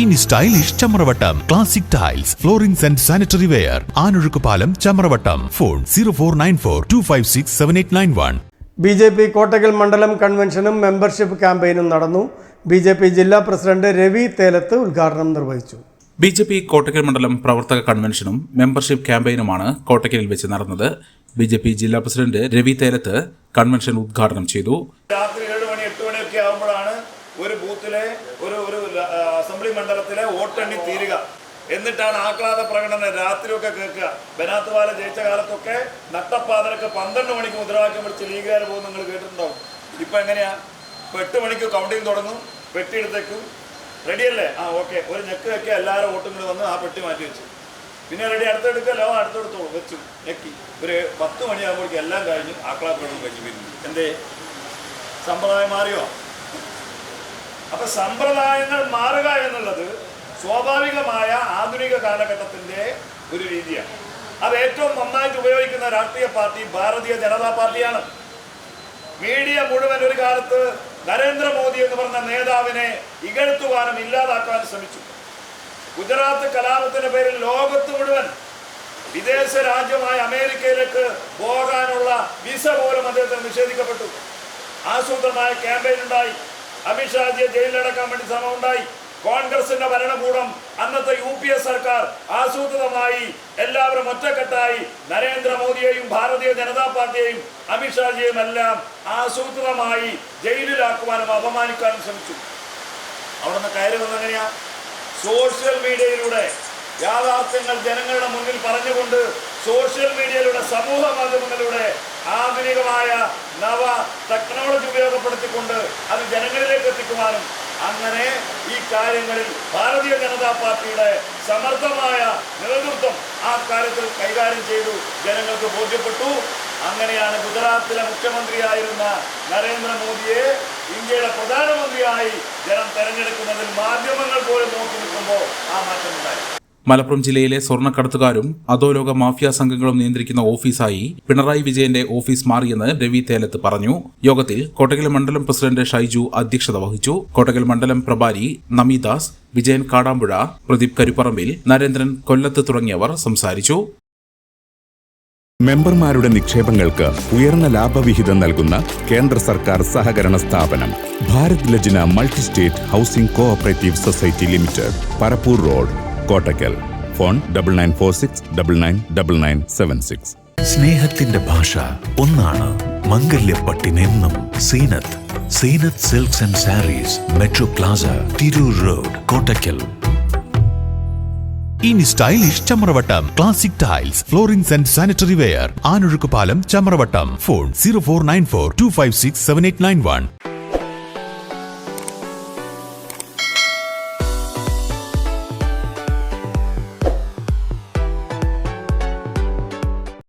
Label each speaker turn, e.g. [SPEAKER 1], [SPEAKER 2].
[SPEAKER 1] ഇനി stylish Chamravattam. Classic tiles floorings and sanitary ware Anozhukkupalam Chamravattam. Phone zero four nine four two five six seven eight nine one
[SPEAKER 2] B J P Kottakkal മണ്ഡലം കൺവെൻഷനും membership ക്യാമ്പയിനും നടന്നു. B J P ജില്ലാ president Ravi Thelath ഉദ്ഘാടനം നിർവഹിച്ചു.
[SPEAKER 3] B J P Kottakkal മണ്ഡലം പ്രവർത്തക കൺവെൻഷനും membership ക്യാമ്പയിനുമാണ് കോട്ടക്കലിൽ വെച്ച് നടന്നത്. ബി ജെ പി ജില്ലാ പ്രസിഡന്റ് രവി തേലത്ത് കൺവെൻഷൻ ഉദ്ഘാടനം ചെയ്തു.
[SPEAKER 4] രാത്രി ഏഴ് മണി എട്ട് മണിയൊക്കെ ആകുമ്പോഴാണ് ഒരു ബൂത്തിലെ ഒരു ഒരു അസംബ്ലി മണ്ഡലത്തിലെ വോട്ടെണ്ണി തീരുക. എന്നിട്ടാണ് ആഹ്ലാദ പ്രകടനം രാത്രിയൊക്കെ കേൾക്കുക. ബനാത്ത് വാല ജയിച്ച കാലത്തൊക്കെ നട്ടപ്പാതിരക്ക് പന്ത്രണ്ട് മണിക്ക് മുദ്രാവാക്യം വിളിച്ച് ലീഗുകാർ പോകും നിങ്ങൾ കേട്ടിട്ടുണ്ടാവും. ഇപ്പൊ എങ്ങനെയാ? ഇപ്പൊ എട്ട് മണിക്ക് കൗണ്ടിങ് തുടങ്ങും. പെട്ടി എടുത്തേക്കും. റെഡിയല്ലേ ആ ഓക്കെ ഒരു ഞെക്ക് വെക്കുക എല്ലാവരും വോട്ടും കൂടി വന്ന് ആ പെട്ടി മാറ്റി വെച്ചു. പിന്നെ റെഡി അടുത്തെടുക്കല്ലോ അടുത്തെടുത്തോളൂ വെച്ചു. ഞെക്കി. ഒരു പത്ത് മണിയാകുമ്പോഴേക്കും എല്ലാം കഴിഞ്ഞ്. ആക്ലാ പ്രകടനം കഴിഞ്ഞു. പിന്നെ എന്തേ? സമ്പ്രദായം മാറിയോ? അപ്പൊ സമ്പ്രദായങ്ങൾ മാറുക എന്നുള്ളത് സ്വാഭാവികമായ ആധുനിക കാലഘട്ടത്തിന്റെ ഒരു രീതിയാണ്. അത് ഏറ്റവും നന്നായിട്ട് ഉപയോഗിക്കുന്ന രാഷ്ട്രീയ പാർട്ടി ഭാരതീയ ജനതാ പാർട്ടിയാണ്. മീഡിയ മുഴുവൻ ഒരു കാലത്ത് നരേന്ദ്രമോദി എന്ന് പറഞ്ഞ നേതാവിനെ ഇകഴ്ത്തുവാനും ഇല്ലാതാക്കാൻ ശ്രമിച്ചു. ഗുജറാത്ത് കലാപത്തിന്റെ പേരിൽ ലോകത്ത് മുഴുവൻ വിദേശ രാജ്യമായ അമേരിക്കയിലേക്ക് പോകാനുള്ള വിസ പോലും അദ്ദേഹത്തിന് നിഷേധിക്കപ്പെട്ടു. ആസൂത്രമായ ക്യാമ്പയിൻ ഉണ്ടായി. അമിത്ഷാജിയെ ജയിലിലടക്കാൻ വേണ്ടി ശ്രമം ഉണ്ടായി കോൺഗ്രസിന്റെ ഭരണകൂടം അന്നത്തെ യു പി എ സർക്കാർ ആസൂത്രിതമായി എല്ലാവരും ഒറ്റക്കെട്ടായി നരേന്ദ്രമോദിയെയും ഭാരതീയ ജനതാ പാർട്ടിയെയും അമിത്ഷാജിയെയും എല്ലാം ആസൂത്രിതമായി ജയിലിലാക്കുവാനും അപമാനിക്കാനും ശ്രമിച്ചു. അവിടെ നിന്ന് കയറി വന്നെങ്ങനെയാ സോഷ്യൽ മീഡിയയിലൂടെ യാഥാർത്ഥ്യങ്ങൾ ജനങ്ങളുടെ മുന്നിൽ പറഞ്ഞുകൊണ്ട് സോഷ്യൽ മീഡിയയിലൂടെ സമൂഹ മാധ്യമങ്ങളിലൂടെ ആധുനികമായ നവ ടെക്നോളജി ഉപയോഗപ്പെടുത്തിക്കൊണ്ട് അത് ജനങ്ങളിലേക്ക് എത്തിക്കുവാനും അങ്ങനെ ഈ കാര്യങ്ങളിൽ ഭാരതീയ ജനതാ പാർട്ടിയുടെ സമർത്ഥമായ നേതൃത്വം ആ കാര്യത്തിൽ കൈകാര്യം ചെയ്തു. ജനങ്ങൾക്ക് ബോധ്യപ്പെട്ടു. അങ്ങനെയാണ് ഗുജറാത്തിലെ മുഖ്യമന്ത്രിയായിരുന്ന നരേന്ദ്രമോദിയെ ഇന്ത്യയുടെ പ്രധാനമന്ത്രിയായി ജനം തെരഞ്ഞെടുക്കുന്നതിൽ മാധ്യമങ്ങൾ പോലും നോക്കി നിൽക്കുമ്പോൾ ആ മാറ്റം ഉണ്ടായി
[SPEAKER 3] മലപ്പുറം ജില്ലയിലെ സ്വർണക്കടത്തുകാരും അധോലോക മാഫിയ സംഘങ്ങളും നിയന്ത്രിക്കുന്ന ഓഫീസായി പിണറായി വിജയന്റെ ഓഫീസ് മാറിയെന്ന് രവി തേലത്ത് പറഞ്ഞു. യോഗത്തിൽ കോട്ടകൽ മണ്ഡലം പ്രസിഡന്റ് ഷൈജു അധ്യക്ഷത വഹിച്ചു. കോട്ടകൽ മണ്ഡലം പ്രഭാരി നമിദാസ് വിജയൻ കാടാമ്പുഴ പ്രദീപ് കരുപ്പറമ്പിൽ നരേന്ദ്രൻ കൊല്ലത്ത് തുടങ്ങിയവർ സംസാരിച്ചു.
[SPEAKER 5] മെമ്പർമാരുടെ നിക്ഷേപങ്ങൾക്ക് ഉയർന്ന ലാഭവിഹിതം നൽകുന്ന കേന്ദ്ര സർക്കാർ സഹകരണ സ്ഥാപനം Bharat Lajna multi state housing cooperative society limited Parappur road. Kottakkal. Phone double nine four six double nine double nine seven six
[SPEAKER 1] സ്നേഹത്തിന്റെ ഭാഷ ഒന്നാണ് മംഗല്യപ്പട്ടിനെന്നും Zeenath. Zeenath silks and sarees metro plaza Tirur road Kottakkal. ഇനി stylish Chamravattam classic tiles floorings and sanitary ware Anozhukkupalam Chamravattam. Phone zero four nine four two five six seven eight nine one.